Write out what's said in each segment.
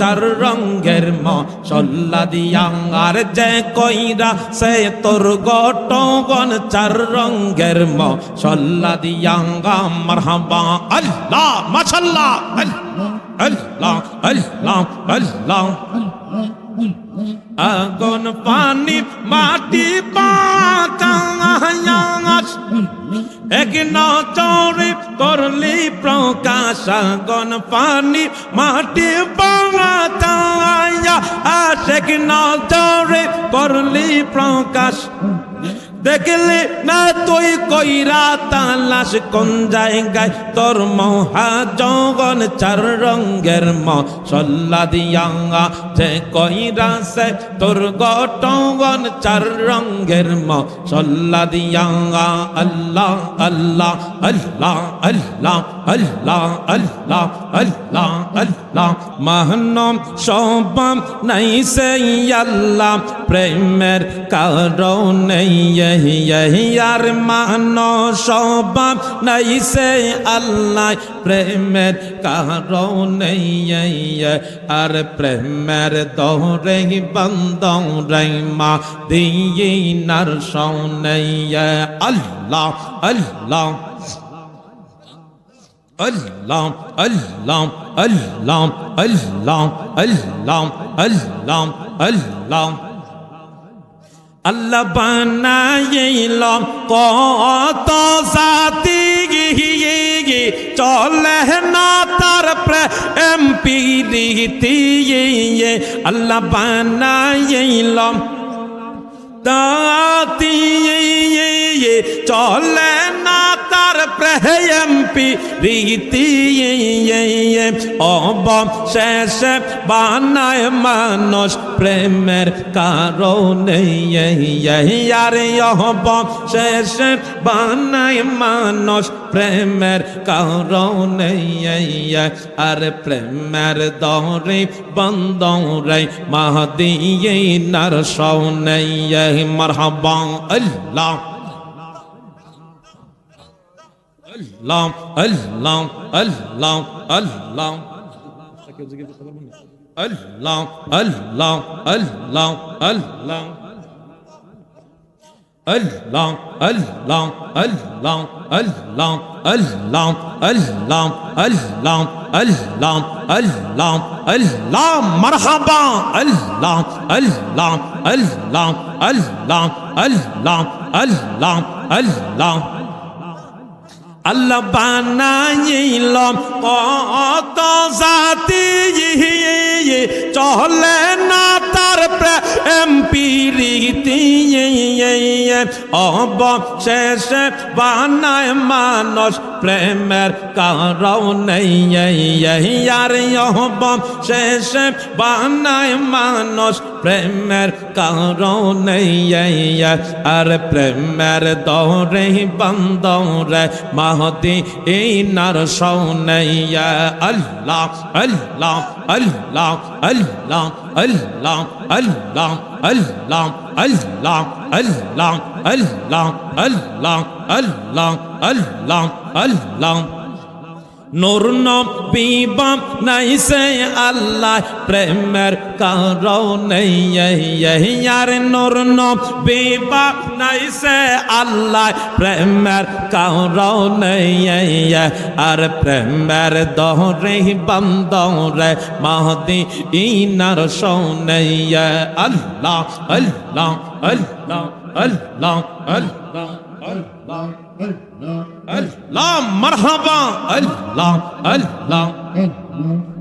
চার রঙ্গের মশল্লা দিয়া, আর যে কইরা সে তোর গটগন চার রঙ্গের মশল্লা দিয়া, মারহাবা আল্লাহ, মাশাল্লাহ আল্লাহ আল্লাহ আল্লাহ। আগুন, পানি, মাটি পাকাশ এক নচরে করলি প্রকাশ, আগুন, পানি, মাটি পাকায়া আশেক নচরে করলি প্রকাশ। দেখলে না তুই কইরা তালাশ কোন জায়গায়? তোর মহাজগন চার রঙ্গের মশল্লা দিয়াঙ্গা যে কইরা সে তোর গটগন চার রঙ্গের মশল্লা দিয়াঙ্গা। আল্লাহ আল্লাহ আল্লাহ আল্লাহ আল্লাহ আল্লাহ আল্লাহ আল্লাহ। মাহনম সবাম নাই সে আল্লাহ, প্রেমের কারণে ইয়াহিয়ার মান সবাব নাই সে আল্লাহ। প্রেমের কারণে আর প্রেমের দৌরে বন্দ মা দিয়ে নার সৌনৈয়া আল্লাহ আল্লাহ। اللهم اللهم اللهم اللهم اللهم اللهم اللهم আল্লাহ বানাইল কত জাতি গিয়ে চলে না তার প্রেম পিরিতি আল্লাহ বানাইল দাতি চলে না তার প্রেম প্রীতি অবশেষ বানায় মানুষ প্রেমের কারণে। আর অবশেষ বানায় মানুষ প্রেমের কারণে। আর প্রেমের দরে বন্ধ রে মাহদিয়ে নার সৌনে মারহাবা আল্লাহ। আল্লাহ আল্লাহ আল্লাহ আল্লাহ আল্লাহ আল্লাহ আল্লাহ আল্লাহ আল্লাহ আল্লাহ আল্লাহ আল্লাহ আল্লাহ আল্লাহ আল্লাহ আল্লাহ আল্লাহ আল্লাহ মারহাবা আল্লাহ আল্লাহ আল্লাহ আল্লাহ আল্লাহ আল্লাহ আল্লাহ আল্লাহ বানাইল কত জাতি চলে না তার প্রেম পিরিতি অবশেষ বানায় মানুষ প্রেমের কারণে আর অবশেষ বানায় মানুষ প্রেমের কারণে আর প্রেমের দৌড়ে বন্ধ রে মাহদি এই নার সৌনাইয়া আল্লাহ আল্লাহ আল্লাহ আল্লাহ। আল্লাহ আল্লাহ আল্লাহ আল্লাহ আল্লাহ আল্লাহ আল্লাহ আল্লাহ আল্লাহ আল্লাহ নূর নবীবা নাই সে আল্লাহ, প্রেমের কারণে আর নূর নবীবা নাই সে আল্লাহ, প্রেমের কারণে আর প্রেমের দহরে বন্ধ রে মাহদি ইনার সৌনে আল্লাহ আল্লাহ আল্লাহ আল্লাহ আল্লাহ আল্লাহ। আল্লাহ মারহাবা, আল্লাহ আল্লাহ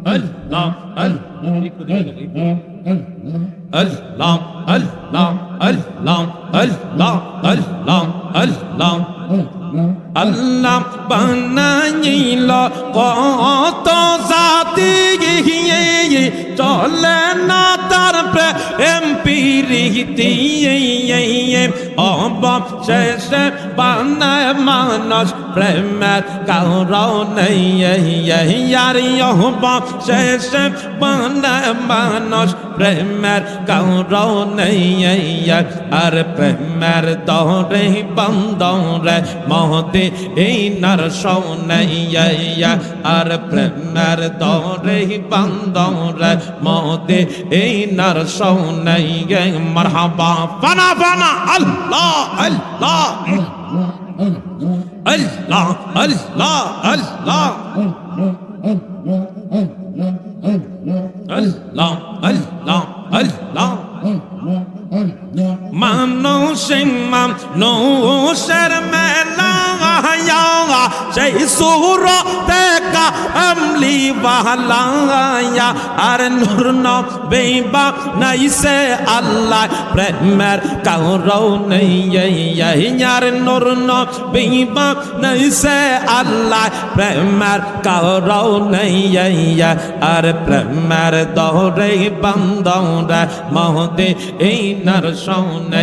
আল্লাহ আল্লাহ আল্লাহ আল্লাহ আল্লাহ আল্লাহ আল্লাহ আল্লাহ। বানাইল কত জাতি চলে না তার প্রেম পিরিতি অবশেষে বানায় মানুষ প্রেমের কারণে অবশেষে বানায় মানুষ প্রেমের কারণে আর প্রেমের দরে বন্দরে মহতে এই নার সৌনে আর প্রেমের দরে বন্দরে মহতে এই নার সৌনে মারহাবা ফানা ফানা আল্লাহ আল্লাহ আল্লাহ আল্লাহ আল্লাহ আল্লাহ আল্লাহ আল্লাহ مانو سمم نو سر میں لایا جی سورو تے کا عملی والا یا ار نور نو بے با نئی سے اللہ پرمر کرو نہیں یہی یار نور نو بے با نئی سے اللہ پرمر رو نہیں یہی ار پرمر دورے بندوں رے مہدے این দর্শন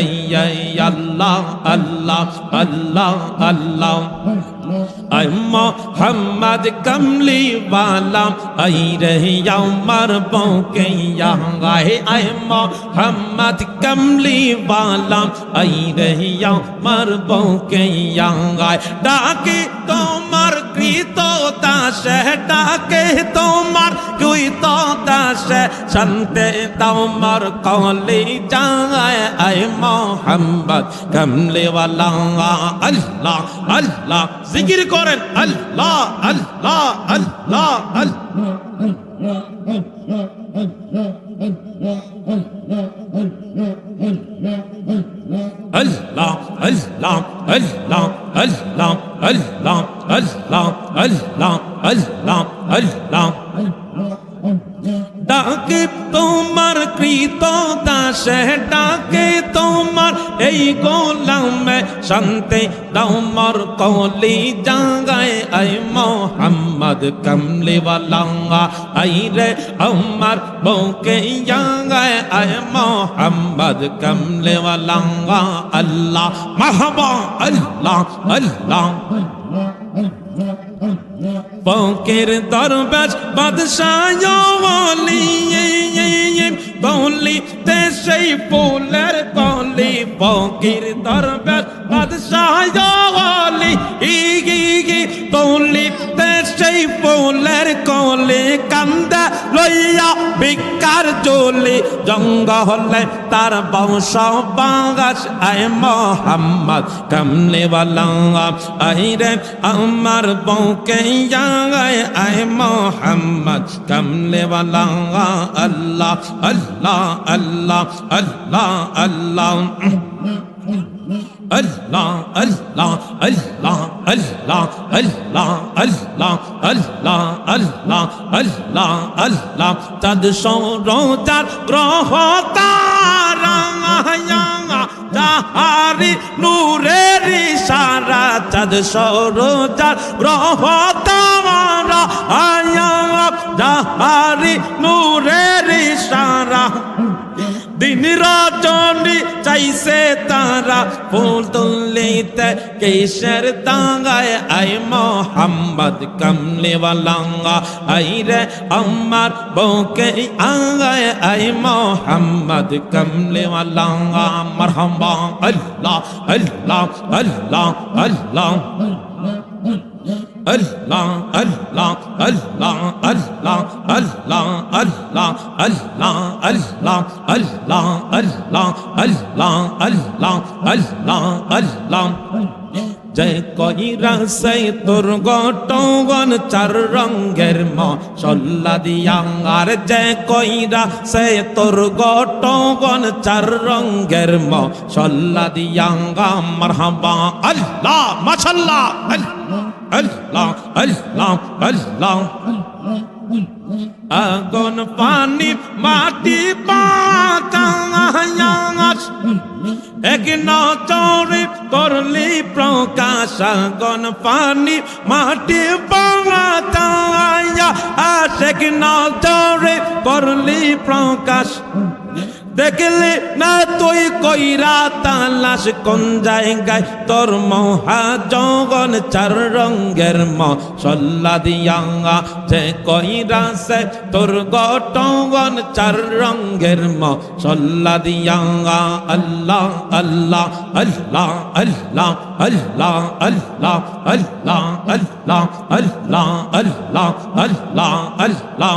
আল্লাহ আল্লাহ আল্লাহ আল্লাহ। মোহাম্মদ কমলি বালা আই রহিয়া মর বৌকেয়া গায়ে আয় মোহাম্মদ কমলি বালা আই রহিয়া মর বৌকেয়া গায়ে ডাকে তোমার কৃত দাসে ডাকে তোমার কৃত দাসে শান্তে তোমার কলি যায় আয় মোহাম্মদ কমলে वाला আল্লাহ আল্লাহ, জিকির করেন, আল্লাহ আল্লাহ আল্লাহ আল্লাহ। ডাকে তোমার কৃত দাস ডাকে এই গোলামে শান্তি তোমার কলি জাগায় আই মোহাম্মদ কমলি ওয়ালাঙ্গা আই রে আমার বউকে জাগায় আই মোহাম্মদ কমলি ওয়ালাঙ্গা আল্লাহ, মাহবা, আল্লাহ আল্লাহ। পকের দরবাজ বাদশাহ বলিতে সেই ফুলের কলি বকির দরবার বাদশাহ গলি ই গি গি কলি সেই পৌলের কলে কান্দা লইয়া ভিক্ষার চলে। জঙ্গ হলে তার বংশ বাংশ আয় মোহাম্মদ কামলে আই রে আমার বউকে জাগায় আয় মোহাম্মদ কামলে আল্লাহ Allah Allah Allah Allah Allah. Allah, Allah, Allah, Allah, Allah, Allah, Allah, Allah, Allah, Allah, তাদ সৌরতার গ্রহ তারা তাহারি নূরের সারা চাঁদ সৌরতার গ্রহ তারা আয়া তাহারি নূরের সারা দিন রাজনী চাইছে তারা ফুল তুলিতে কেশের তাঙ্গায় আই মোহাম্মদ কমলিওয়ালাঙ্গা। আই রে আমার বউকে আঙ্গায়। আই মোহাম্মদ কমলিওয়ালাঙ্গা। মরহাম Allah Allah Allah Allah. Allah Allah, Allah, Allah, Allah, Allah, Allah, Allah, Allah, Allah, Allah, Allah, Allah, Allah. জয় কইরা সেই তোর গটগন চার রঙ্গের মশল্লা দিয়াঙ্গার জয় কইরা সে তোর গটগন চার রঙ্গের মশল্লা দিয়াঙ্গা মারহাবা আল্লাহ মাশাল্লাহ আল্লাহ আল্লাহ আল্লাহ আগুন পানি মাটি পাকাশ এক নচরে করলি প্রকাশ আগুন পানি মাটি পাকাশ এক নচরে করলি প্রকাশ দেখলে না তুই কইরা তালাশ কোন জায়গায় তোর মহা জগন চার রঙ্গের মশল্লা দিয়াঙ্গা যে কইরা সে তোর গটগন চার রঙ্গের মশল্লা দিয়াঙ্গা আল্লাহ Allah Allah Allah Allah Allah Allah Allah Allah Allah Allah Allah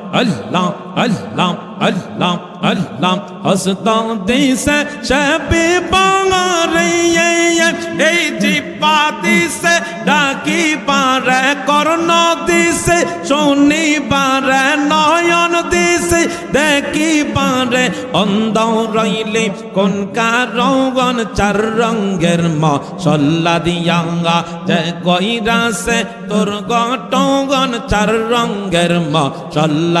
Allah, Allah, Allah, Allah. হসতা দিছে সবে বাঙারে এই জিপা দিছে ডাকি পারে কর্ণ দিছে শুনি পারে নয়ন দিছে দেখি পারে অন্ধ রইলে কোন কারণ চার রঙ্গের মশল্লা দিয়াঙ্গা যে কইরাছে তোর গটগন চার রঙ্গের মশল্লা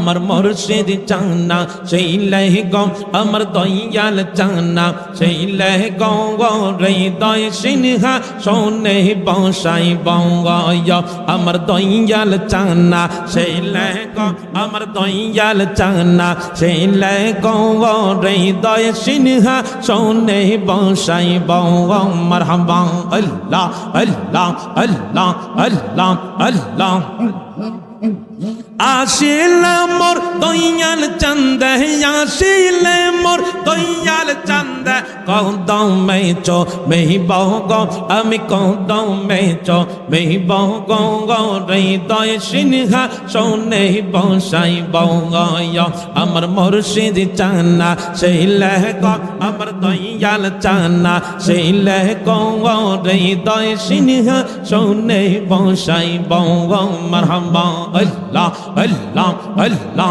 আমার মুর্শিদ চানা সেই লহ গো আমার দয়াল চানা সেই লহ গো গো হৃদয় সিনহা সোনে বসাই বঙ্গয় আমার দয়াল চানা সেই লহ গো আমার দয়াল চানা সেই লহ গো গো হৃদয় সিনহা সোনে বসাই বঙ্গ মারহাবা আল্লাহ আল্লাহ আল্লাহ আল্লাহ আল্লাহ। আসিলাম মোর দয়াল চন্দ আসিলে মোর দয়াল চন্দ কদম মে চো মেহি বহু গো, আমি কদম মে চো মেহি বহু গো গো হৃদয় সিনহা সোনে বসাই বঙ্গয় আমার মুর্শিদ চানা সেই লহ গো, আমার দয়াল চানা সেই লহ গো গো হৃদয় সিনহা সোনে বসাই বঙ্গ মারহাবা, আল্লাহ আল্লাহ আল্লাহ।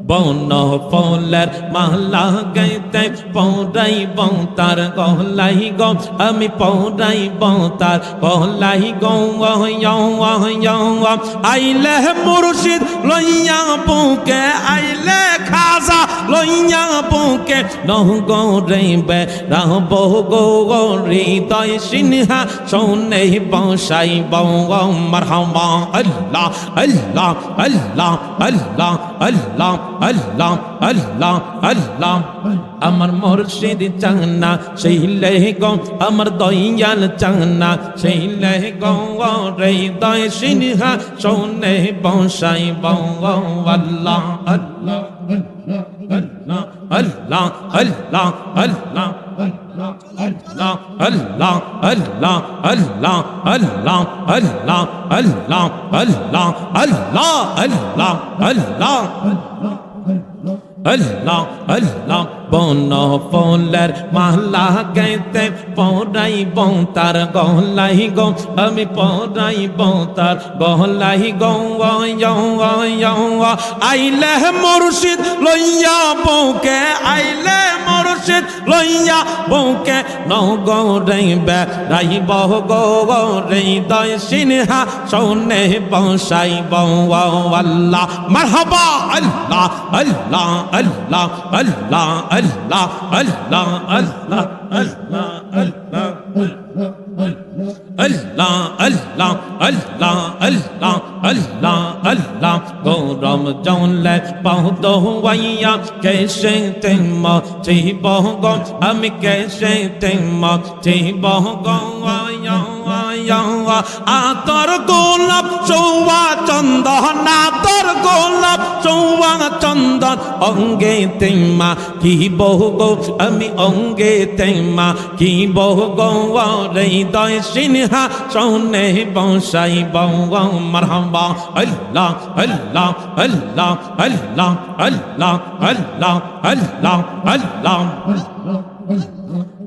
বন ফলের মালা গাইতে পৌরাই তার গহলাই গো, আমি পৌরাই তার গহলাই গো আইলে মুর্শিদ লইয়া বুকে, আইলে খাজা লইয়া বুকে। নহ গো রেবে রাহ বহু গো গো হৃদয় সিনহা সোনে বসাই বঙ্গ মারহামা, আল্লাহ আল্লাহ আল্লাহ আল্লাহ আল্লাহ। আল্লাহ আল্লাহ আল্লাহ আমার মুর্শিদ চান্না সেই লেহ গো আমার দয়াল চান্না সেই লেহ গো হৃদয় সিনহা সোনে বসাই বঙ্গ আল্লাহ আল্লাহ আল্লাহ আল্লাহ আল্লাহ আল্লাহ আল্লাহ আল্লাহ আল্লাহ আল্লাহ আল্লাহ আল্লাহ আল্লাহ আল্লাহ আল্লাহ আল্লাহ আল্লাহ আল্লাহ আল্লাহ বন ফলের মালা গাইতে পড়াই তার গহলাই গো আমি পড়াই তার গহলাই গো আইলে মুর্শিদ লইয়া বউকে আইলে মুর্শিদ লইয়া বউকে নগরে বেড়াই বহ গো হৃদয় সিনহা সোনে বসাই বউ আল্লাহ, মারহাবা, আল্লাহ আল্লাহ আল্লাহ আল্লাহ আল্লাহ আল্লাহ আল্লাহ আল্লাহ আল্লাহ আল্লাহ। আল্লাহ আল্লাহ আল্লাহ আল্লাহ আল্লাহ গৌরম জলে বহুত হুয়াইয়া কেসে তেম চিব গো, আমি কেসে তেম চিব গো আতর গোলাপ চৌয়া চন্দন আতর গোলাপ চৌয়া চন্দন অঙ্গে তেমা কি বহু গো আমি অঙ্গে তেমা কি বহু গো হৃদয় সিনহা সৌনে বসাই বৌ মারহাবা আল্লাহ আল্লাহ আল্লাহ আল্লাহ আল্লাহ আল্লাহ আল্লাহ আল্লাহ আল্লাহ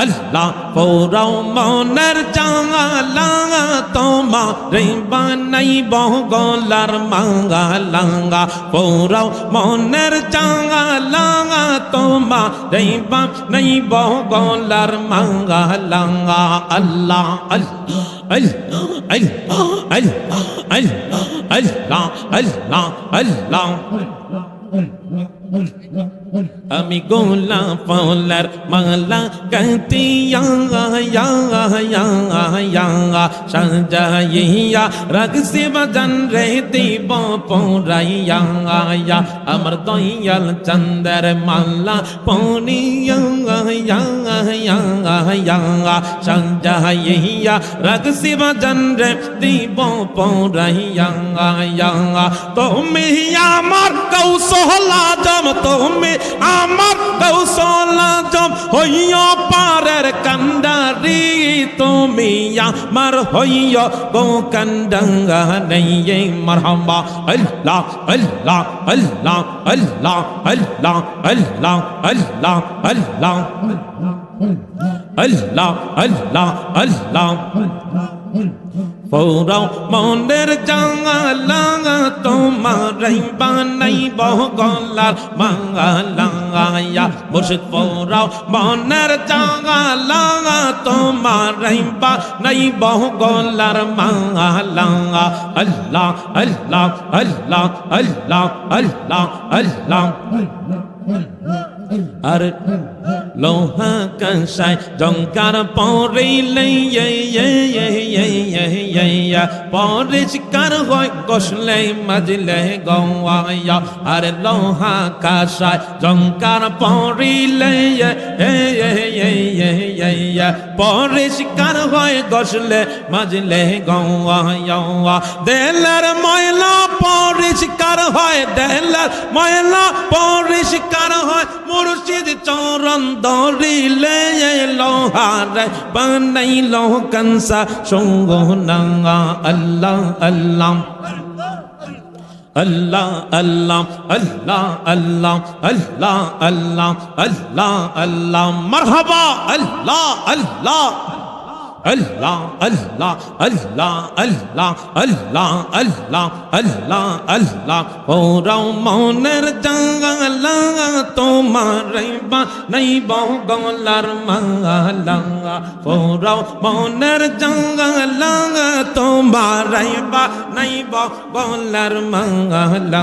আল্লাহ পৌরাও মনের জালা তোমার বানাই বগলার মাঙ্গা লাঙ্গা পৌরাও মনের জালা তোমার বানাই বগলার মাঙ্গা লাঙ্গা Allah Allah Allah, Allah, Allah, Allah, Allah, Allah. আমি গোলা পলার মালা গতি সাজাইয়া রাগ সে বাজান রে দিব পৌরাইয়া আমার দয়াল চন্দর মালা পনিয়া সাজাইয়া রাগ সে বাজান রে দিব পৌরাইয়া তুমি আমার কৌশলা জম তুমি আমার কৌশলা জম হইয়া পারের কান্ডারি তুমি আমার হইয়া গো কান্ডাঙ্গা নেই মারহামা আল্লাহ আল্লাহ আল্লাহ আল্লাহ আল্লাহ আল্লাহ আল্লাহ আল্লাহ আল্লাহ আল্লাহ আল্লাহ পৌরাও মনের জালা তোমারাই বানাই বহগলার মাঙ্গালায়া মুর্শিদ পৌরাও মনের জালা তোমারাই বানাই বহগলার মাঙ্গালায়া আল্লাহ আল্লাহ আল্লাহ আল্লাহ আল্লাহ আল্লাহ আল্লাহ। আর লোহা কষায় জঙ্কার পরিলে পরিষ্কার হয় কষলে মাজলে গওয়ায়া আর লোহা কষায় জঙ্কার পরিলে পরিষ্কার হয় গসলে মাজলে গওয়ায়া দেলার ময়লা পরিষ্কার হয় দেলার ময়লা, পরিষ্কার হয় মুর্শিদ চরণ দরিলে লোহার বানাইল কংসা সঙ্গ নাঙ্গা, আল্লাহ আল্লাহ। আল্লাহ আল্লাহ আল্লাহ আল্লাহ আল্লাহ আল্লাহ আল্লাহ আল্লাহ। মারহাবা, আল্লাহ আল্লাহ। আল্লাহ আল্লাহ আল্লাহ আল্লাহ আল্লাহ আল্লাহ আল্লাহ আল্লাহ। ওরাও মনের জাঙ্গালা তোমার নাই বগলার মাঙ্গালা ওরাও মনের জাঙ্গালা তোমার নাই বগলার মাঙ্গালা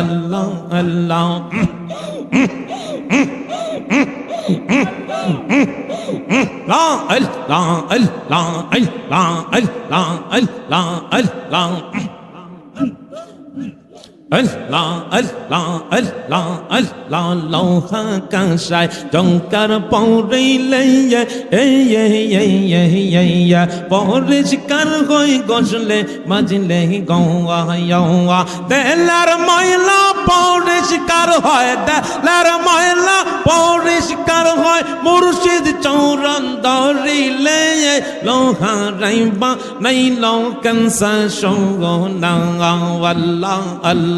আল্লাহ আল্লাহ। لا ال لا ال لا ال لا ال لا ال لا ال لا اللہ اللہ اللہ اللہ لوہا کا شائے جنکر کر مجلے اللہ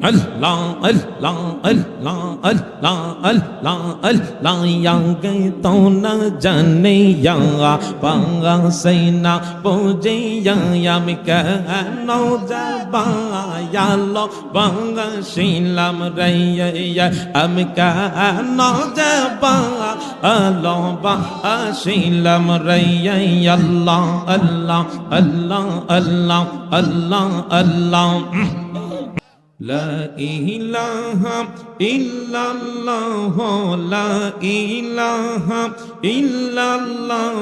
Allah Allah Allah Allah Allah Allah yang to na jane ya panga saina boje ya yam ka no jaba ya lo panga shilam raya ya am ka no jaba Allah ba shilam raya ya Allah Allah Allah Allah Allah Allah লা ইলাহা ইল্লাল্লাহ লা ইলাহা ইল্লাল্লাহ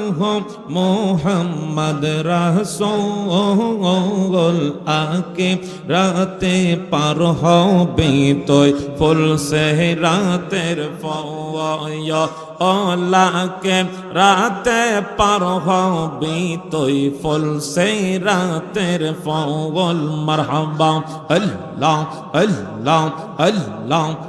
মোহাম্মদ রাসূল আকে রাতে পার হবে তোই ফুল সে রাতের ফওয়া ওলাকে রাতে পার হবি তুই ফুল সে রাতের ফল মারহাবা। আল্লাহ আল্লাহ আল্লাহ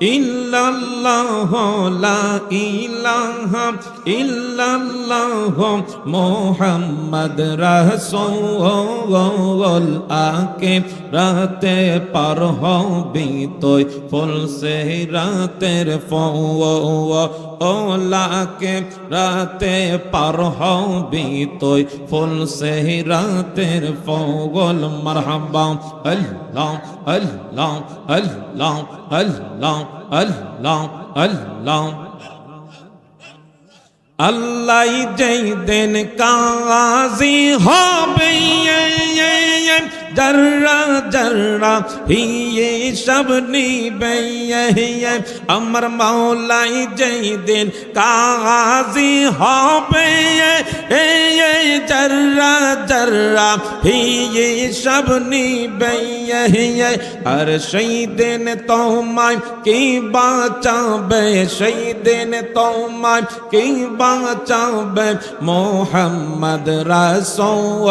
ইল্লাল্লাহ লা ইলাহা ইল্লাল্লাহ মোহাম্মদ রাসূল আকে রাতে পার হবি তুই ফুল সে রাতের ফও ও লাকে রাতে পার হবি তুই ফুল সে রাতের ফগল মারহাবা আল্লাহ আল্লাহ আল্লাহ আল্লাহ আল্লাহ আল্লাহ। আল্লাহ যেই দিন কাজী হবে জর্রা জর্রা হিয়ে সব নিবে আমার মাওলাই যেই দিন কাজী হবে জর্রা জর্রা হিয়ে সব নিবে আর সেই দিন তোমায় কি বাঁচাবে সেই দিন তোমায় কি বাঁচাবে মোহাম্মদ রাসূল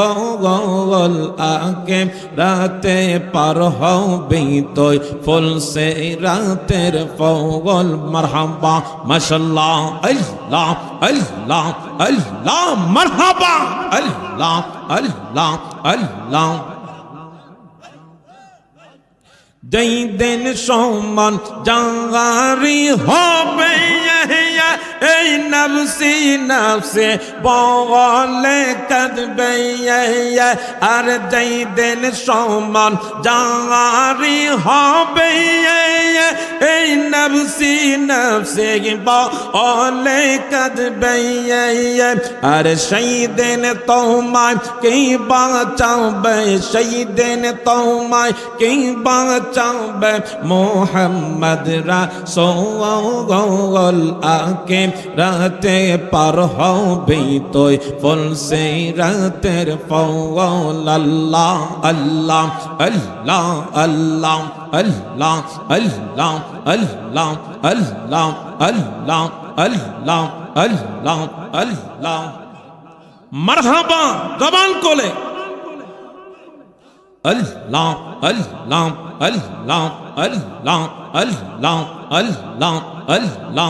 আকে রাতে পার হবি তুই। ফুল সে রাতের ফগল মারহাবা, মাশাল্লাহ, আল্লাহ আল্লাহ আল্লাহ, মারহাবা, আল্লাহ আল্লাহ আল্লাহ। যেই দিন সমান জাগারি হবে এই নবসি নবসে বলে কদবে আর যেই দিন সমান জাগারি হবে, এই নবসি নবসে বলে কদবে আর সেই দিন তোমায় কি বাঁচাবে, সেই দিন তোমায় কি বাঁচাবে, মোহাম্মদ রাসূল আকে রাতে পার হবে তুই ফুল সে রাতের ফওল আল্লাহ আল্লাহ আল্লাহ আল্লাহ আল্লাহ আল্লাহ আল্লাহ আল্লাহ আল্লাহ আল্লাহ আল্লাহ আল্লাহ মারহাবা জবান কোলে আল্লাহ আল্লাহ আল্লাহ আল্লাহ আল্লাহ আল্লাহ আল্লাহ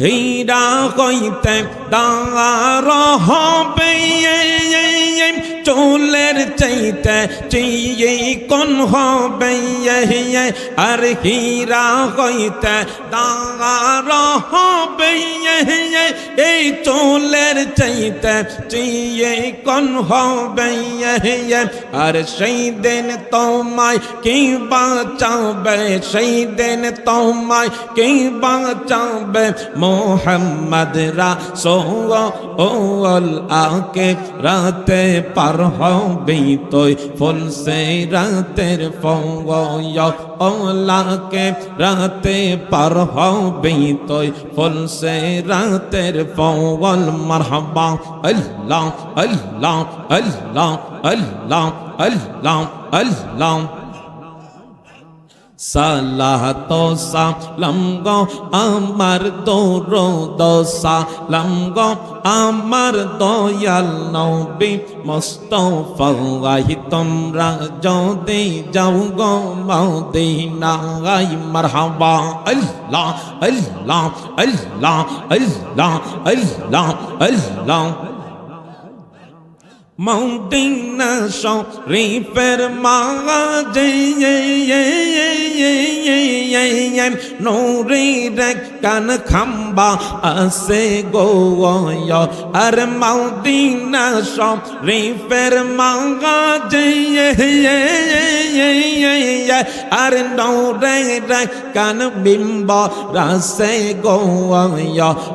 হীরা কইতে দাঁড় হবে চুলের চাইতে চিয়ে কোন হবে আর হীরা কইতে দাঁড় হবে, এই চুলের চাইতে চিয়ে কোন হবে আর সেই দিন তোমায় কি বাঁচাবে, সেই দিন তোমায় কি বাঁচাবে মোহাম্মদ রাসূল আকে রাতে পার হবি তুই ফুল সে রাতের ফওয় ওলাকে রাতে পার হবি তুই ফুল সে রাতের ফওল মারহাবা আল্লাহ আল্লাহ আল্লাহ আল্লাহ আল্লাহ আল্লাহ সালাহ সালাম গো, আমার দৌড় সালাম গো, আমার দয়াল নবী মোস্তফাই তোমরা যদি যাও গো মদিনায়, মারহাবা, আল্লাহ আল্লাহ আল্লাহ আল্লাহ আল্লাহ আল্লাহ। মৌদিনা শরীফের মাঝে নূরের কান খাম্বা আসে গো আর মৌদিনা শরীফের মাঝে আর নূরের কান বিম্ব রাসে গো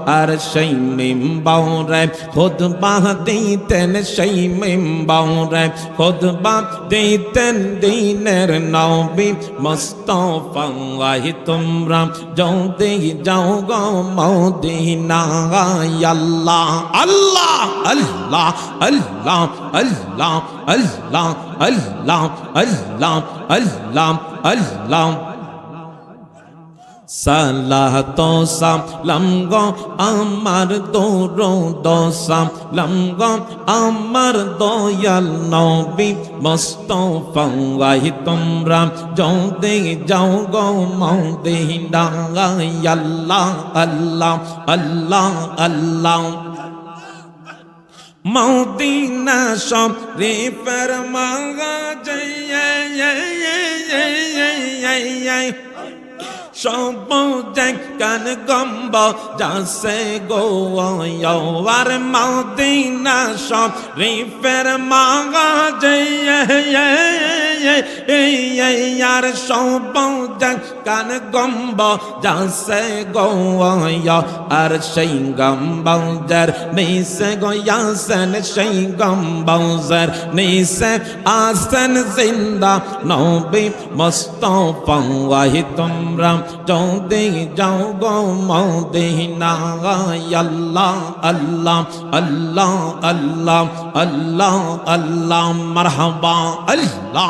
আর সেই বিম্বরে খুদ বাহ দিতেন সেই মেম্বারে খুদবা দিতেন দিনের নবী মুস্তফাই তোমরা যদি যাও গো মদিনায় আল্লাহ আল্লাহ আল্লাহ আল্লাহ আল্লাহ আল্লাহ আল্লাহ আল্লাহ আল্লাহ আল্লাহ সালাহ তো সাম, লম্গ আমার দৌর দশাম লম্গ আমার দয়াল নবী মস্ত ফাই তোমরা যৌ দে যাও গো মৌ দে আল্লাহ আল্লাহ আল্লাহ আল্লাহ। মৌদিনা সব রে ফরমা জয় সব কান গম্ব যাসে গো আর মদিনা সব রে ফরমাগা জয় আর সব কান গম্ব যাসে গো আর সেই গম্বজার নিসে গো ইয়াসন সেই গম্বজার নিসে আসন জিন্দা নবী মুস্তফা। ওয়াহি তোমরা যদি যাও গো মদিনা আল্লাহ আল্লাহ আল্লাহ আল্লাহ আল্লাহ আল্লাহ, মারহাবা, আল্লাহ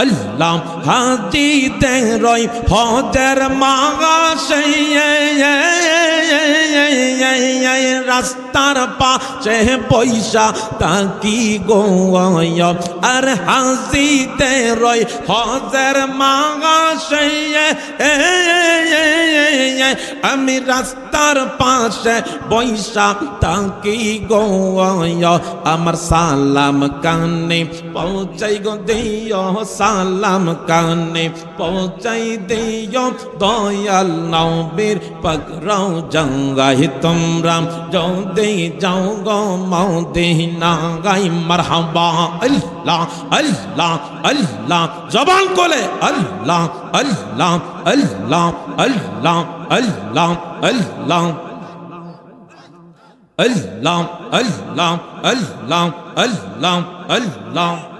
আল্লাহ হাজিতে রই, হজের মাগা সেই রাস্তার পাশে পয়সা তাকি গো আর হাসিতে রই, হজের মাগা সেই আমি রাস্তার পাশে বৈশা তাকি গো আমার সালাম কানে পৌঁছাই গো দিও সালাম কানে পৌঁছাই দিও দয়াল নবীর পকড়াও জঙ্গাই তোমরা যাও দে যাও গো মাও দেহিনা গাই মারহাবা আল্লাহ আল্লাহ আল্লাহ জবান কোলে আল্লাহ Allah Allah Allah Allah Allah Allah, Allah, Allah, Allah, Allah.